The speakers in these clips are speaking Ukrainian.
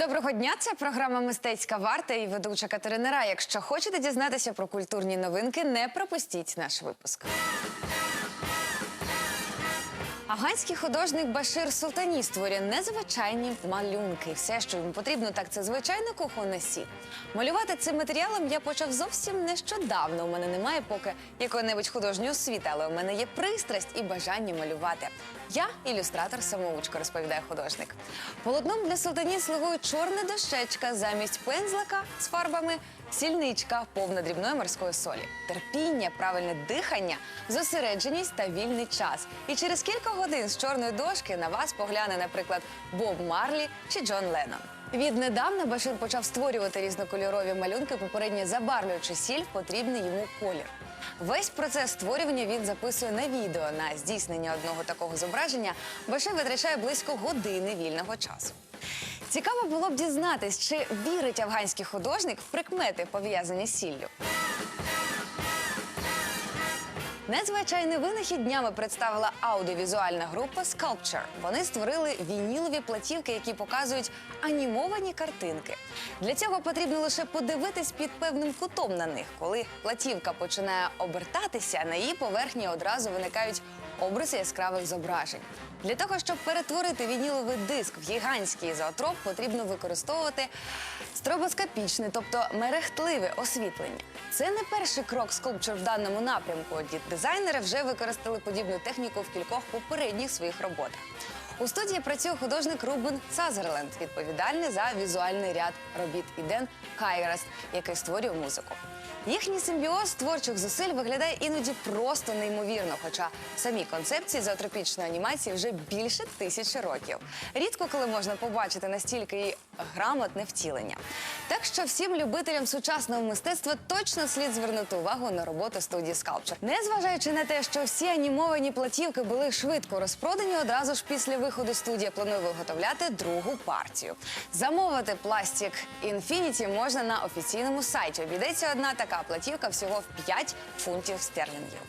Доброго дня, це програма Мистецька варта і ведуча Катерина Ра. Якщо хочете дізнатися про культурні новинки, не пропустіть наш випуск. Аганський художник Башир Султані створює незвичайні малюнки. Все, що йому потрібно, так це звичайна кухонна сіль. Малювати цим матеріалом я почав зовсім нещодавно. У мене немає поки якої-небудь художньої освіти, але у мене є пристрасть і бажання малювати. Я ілюстратор самоучка, розповідає художник. Полотном для султані слугує чорна дощечка замість пензлика з фарбами. Сільничка, повна дрібної морської солі, терпіння, правильне дихання, зосередженість та вільний час. І через кілька годин з чорної дошки на вас погляне, наприклад, Боб Марлі чи Джон Леннон. Віднедавна Башир почав створювати різнокольорові малюнки, попередньо забарвлюючи сіль в потрібний йому колір. Весь процес створювання він записує на відео. На здійснення одного такого зображення Башир витрачає близько години вільного часу. Цікаво було б дізнатись, чи вірить афганський художник в прикмети, пов'язані з сіллю. Незвичайний винахід днями представила аудіовізуальна група Sculpture. Вони створили вінілові платівки, які показують анімовані картинки. Для цього потрібно лише подивитись під певним кутом на них. Коли платівка починає обертатися, на її поверхні одразу виникають образи яскравих зображень. Для того, щоб перетворити вініловий диск в гігантський ізоотроп, потрібно використовувати стробоскопічне, тобто мерехтливе освітлення. Це не перший крок скульптур в даному напрямку. Ді- Дизайнери вже використали подібну техніку в кількох попередніх своїх роботах. У студії працює художник Рубен Сазерленд, відповідальний за візуальний ряд робіт Іден Хайграст, який створює музику. Їхній симбіоз творчих зусиль виглядає іноді просто неймовірно, хоча самі концепції зоотропічної анімації вже більше тисячі років. Рідко коли можна побачити настільки і грамотне втілення. Так що всім любителям сучасного мистецтва точно слід звернути увагу на роботу студії Sculpture. Незважаючи на те, що всі анімовані платівки були швидко розпродані, одразу ж після виходу студія планує виготовляти другу партію. Замовити пластик Infinity можна на офіційному сайті. Обійдеться одна така платівка всього в 5 фунтів стерлінгів.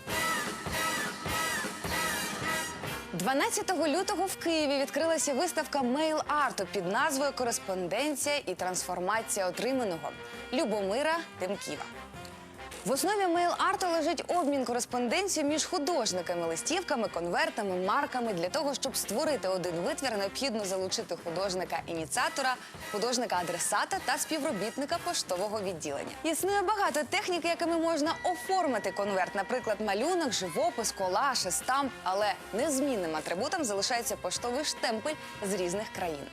12 лютого в Києві відкрилася виставка мейл-арту під назвою Кореспонденція і трансформація отриманого Любомира Тимківа. В основі мейл-арту лежить обмін кореспонденцією між художниками, листівками, конвертами, марками. Для того, щоб створити один витвір, необхідно залучити художника-ініціатора, художника-адресата та співробітника поштового відділення. Існує багато технік, якими можна оформити конверт, наприклад, малюнок, живопис, колаж, стамп, але незмінним атрибутом залишається поштовий штемпель з різних країн.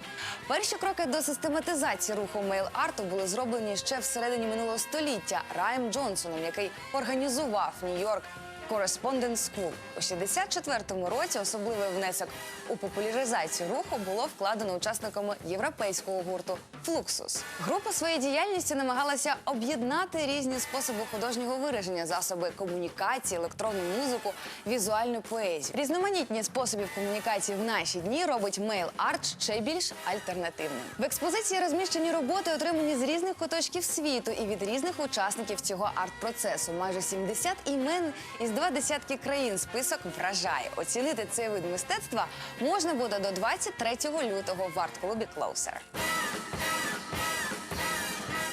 Перші кроки до систематизації руху мейл-арту були зроблені ще всередині минулого століття Раєм Джонсоном, який організував Нью-Йорк Correspondence School. У 64-му році особливий внесок у популяризацію руху було вкладено учасниками європейського гурту Флуксус. Група своєю діяльністю намагалася об'єднати різні способи художнього вираження, засоби комунікації, електронну музику, візуальну поезію. Різноманітні способів комунікації в наші дні робить мейл-арт ще більш альтернативним. В експозиції розміщені роботи, отримані з різних куточків світу і від різних учасників цього арт-процесу. Майже 70 імен із два десятки країн. Список вражає. Оцінити цей вид мистецтва можна буде до 23 лютого в арт-клубі Клоусер.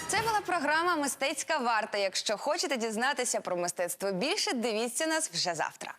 Це була програма Мистецька варта. Якщо хочете дізнатися про мистецтво більше, дивіться нас вже завтра.